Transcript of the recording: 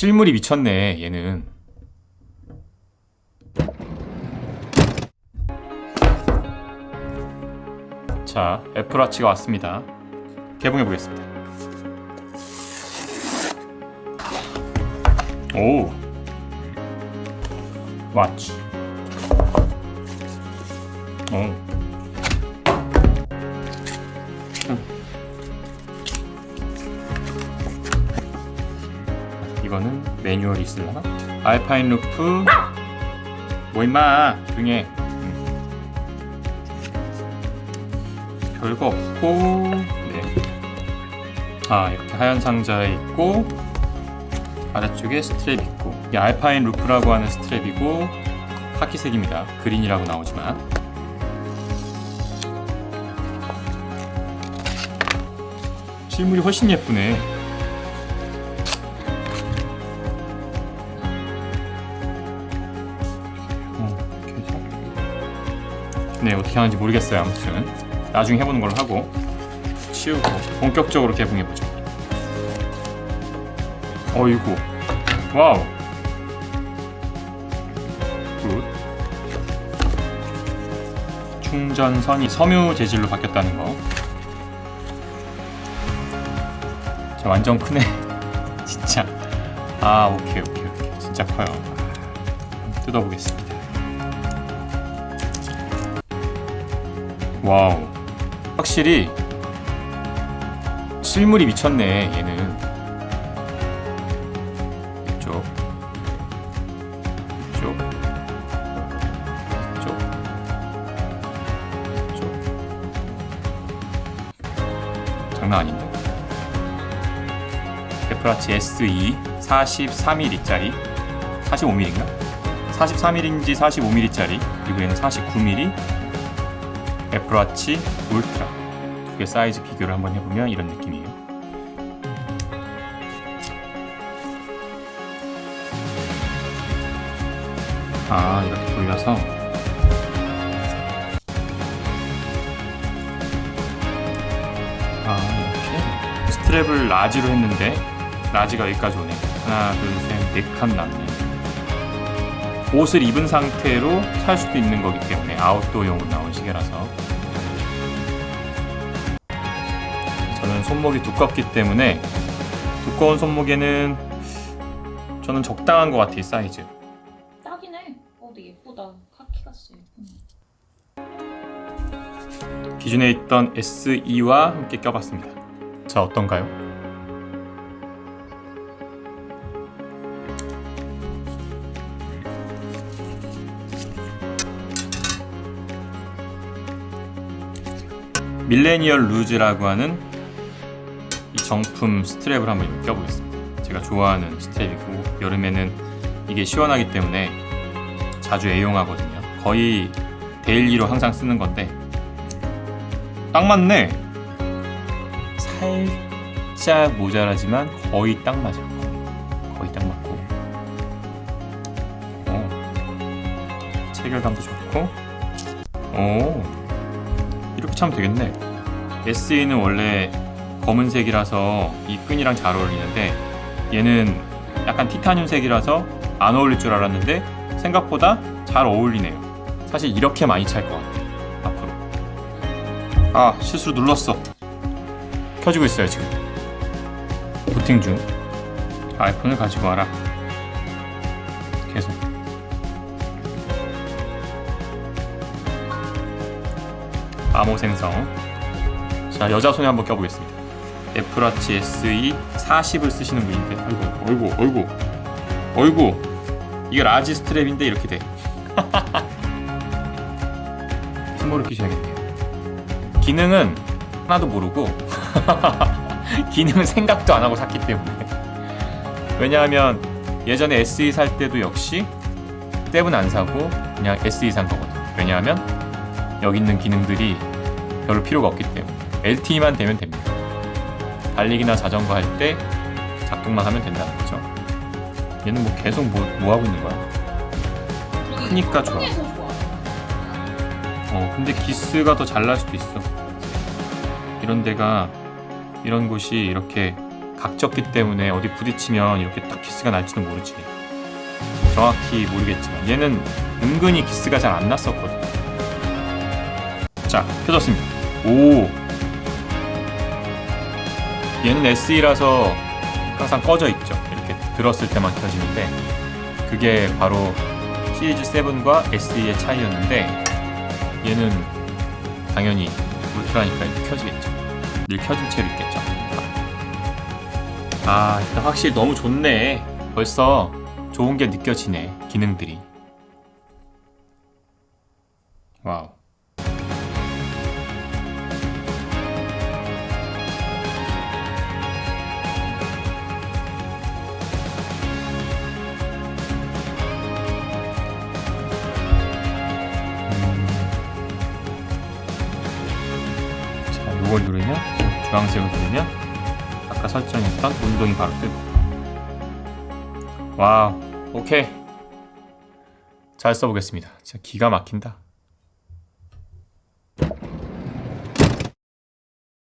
실물이 미쳤네 얘는. 자 애플워치가 왔습니다. 개봉해 보겠습니다. 오. 와치 오 이거는 매뉴얼이 있을라나? 알파인 루프. 뭐 임마 중에 별거 없고 네. 아 이렇게 하얀 상자에 있고 아래쪽에 스트랩 있고. 이 알파인 루프라고 하는 스트랩이고 카키색입니다. 그린이라고 나오지만. 실물이 훨씬 예쁘네 네 어떻게 하는지 모르겠어요 아무튼. 나중에 해보는 걸로 하고. 치우고. 본격적으로 개봉해보죠. 어이구. 와우. 굿. 충전선이 섬유 재질로 바뀌었다는 거. 자, 완전 크네. 진짜. 아 오케이 오케이 오케이. 진짜 커요. 아, 뜯어보겠습니다 와우. 확실히 실물이 미쳤네 얘는. 이쪽. 이쪽. 이쪽. 이쪽. 장난 아닌데. 애플워치 SE 43mm짜리? 45mm인가? 43mm인지 45mm짜리? 그리고 얘는 49mm 애플워치 울트라 두 개 사이즈 비교를 한번 해보면 이런 느낌이에요. 아 이렇게 돌려서 아 이렇게 스트랩을 라지로 했는데 라지가 여기까지 오네. 하나 둘셋 네 칸 남네. 옷을 입은 상태로 살 수도 있는 거기 때문에 아웃도어용으로 나온 시계라서 저는 손목이 두껍기 때문에 두꺼운 손목에는 저는 적당한 것 같아 이 사이즈 딱이네. 어, 근데 예쁘다. 카키가 진짜 예쁘네. 기존에 있던 SE와 함께 껴봤습니다 자 어떤가요? 밀레니얼 루즈라고 하는 이 정품 스트랩을 한번 껴보겠습니다. 제가 좋아하는 스트랩이고 여름에는 이게 시원하기 때문에 자주 애용하거든요. 거의 데일리로 항상 쓰는 건데 딱 맞네. 살짝 모자라지만 거의 딱 맞아요. 거의, 딱 맞고. 오. 체결감도 좋고. 오. 이렇게 차면 되겠네. SE는 원래 검은색이라서 이 끈이랑 잘 어울리는데 얘는 약간 티타늄색이라서 안 어울릴 줄 알았는데 생각보다 잘 어울리네요. 사실 이렇게 많이 찰 것 같아. 앞으로. 아 실수로 눌렀어. 켜지고 있어요 지금. 부팅 중. 아이폰을 가지고 와라. 암호 생성. 자 여자 손에 한번 껴보겠습니다. 애플워치 SE 40을 쓰시는 분인데, 아이고, 어이구, 어이구, 어이구, 이게 라지 스트랩인데 이렇게 돼. 스몰을 끼셔야겠네요. 기능은 하나도 모르고 기능은 생각도 안 하고 샀기 때문에 왜냐하면 예전에 SE 살 때도 역시 탭은 안 사고 그냥 SE 산 거거든. 왜냐하면 여기 있는 기능들이 별로 필요가 없기 때문에 LTE만 되면 됩니다. 달리기나 자전거 할 때 작동만 하면 된다는 거죠. 얘는 뭐 계속 뭐, 뭐 하고 있는 거야? 크니까 좋아. 어, 근데 기스가 더 잘 날 수도 있어. 이런 데가 이런 곳이 이렇게 각졌기 때문에 어디 부딪히면 이렇게 딱 기스가 날지도 모르지. 정확히 모르겠지만 얘는 은근히 기스가 잘 안 났었거든. 자, 펴졌습니다. 오. 얘는 SE라서 항상 꺼져 있죠. 이렇게 들었을 때만 켜지는데 그게 바로 시리즈 7과 SE의 차이였는데 얘는 당연히 울트라니까 이렇게 켜지겠죠. 늘 켜진 채로 있겠죠. 아, 일단 확실히 너무 좋네. 벌써 좋은 게 느껴지네. 기능들이. 와우. 자, 요걸 누르면 주황색을 누르면 아까 설정했던 운동이 바로 뜨고 와우. 오케이. 잘 써보겠습니다. 진짜 기가 막힌다